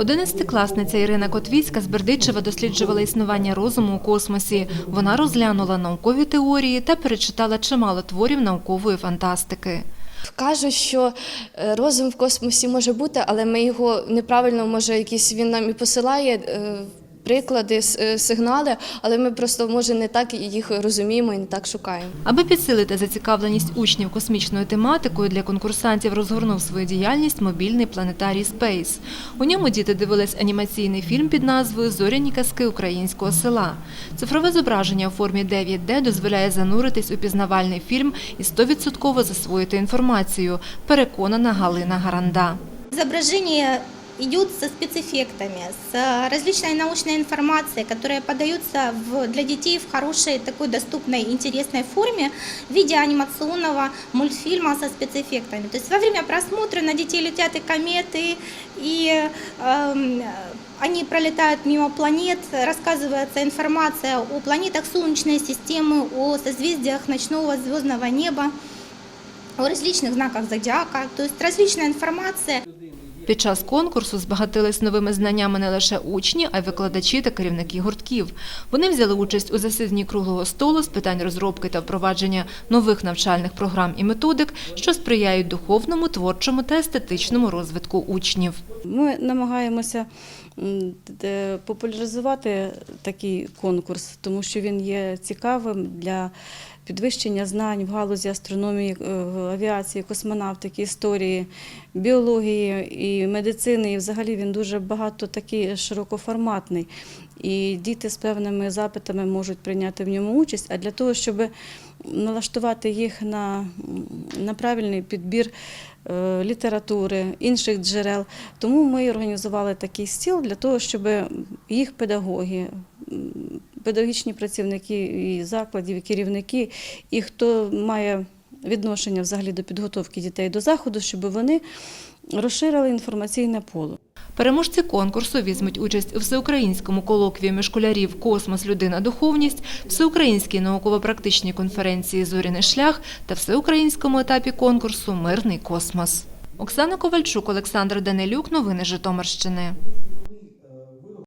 Одинадцятикласниця Ірина Котвіцька з Бердичева досліджувала існування розуму у космосі. Вона розглянула наукові теорії та перечитала чимало творів наукової фантастики. Кажуть, що е, розум в космосі може бути, але ми його неправильно, може, якісь він нам і посилає е, приклади, е, сигнали, але ми просто може не так їх розуміємо і не так шукаємо. Аби підсилити зацікавленість учнів космічною тематикою, для конкурсантів розгорнув свою діяльність мобільний планетарій Спейс. У ньому діти дивились анімаційний фільм під назвою Зоряні казки українського села. Цифрове зображення у формі 9D дозволяє зануритись у пізнавальний фільм і 100% засвоїти інформацію. Переконана Галина Гаранда. Изображение идет со спецэффектами, с различной научной информацией, которая подается в- для детей в хорошей, такой доступной, интересной форме в виде анимационного мультфильма со спецэффектами. То есть во время просмотра на детей летят и кометы, и эм, они пролетают мимо планет, рассказывается информация о планетах Солнечной системы, о созвездиях ночного звездного неба, о различных знаках зодиака, то есть различная информация. Під час конкурсу збагатились новими знаннями не лише учні, а й викладачі та керівники гуртків. Вони взяли участь у засіданні круглого столу з питань розробки та впровадження нових навчальних програм і методик, що сприяють духовному, творчому та естетичному розвитку учнів. Ми намагаємося популяризувати такий конкурс, тому що він є цікавим для підвищення знань в галузі астрономії, е, авіації, космонавтики, історії, біології і медицини. І взагалі він дуже багато такий широкоформатний. І діти з певними запитами можуть прийняти в ньому участь. А для того, щоб налаштувати їх на, на правильний підбір е, літератури, інших джерел. Тому ми організували такий стіл для того, щоб їх педагоги, педагогічні працівники і закладів, і керівники, і хто має відношення взагалі до підготовки дітей до заходу, щоб вони розширили інформаційне поле. Переможці конкурсу візьмуть участь у всеукраїнському колоквіумі школярів Космос, людина, духовність, всеукраїнській науково-практичній конференції Зоряний шлях та всеукраїнському етапі конкурсу Мирний космос. Оксана Ковальчук, Олександр Данилюк. Новини Житомирщини.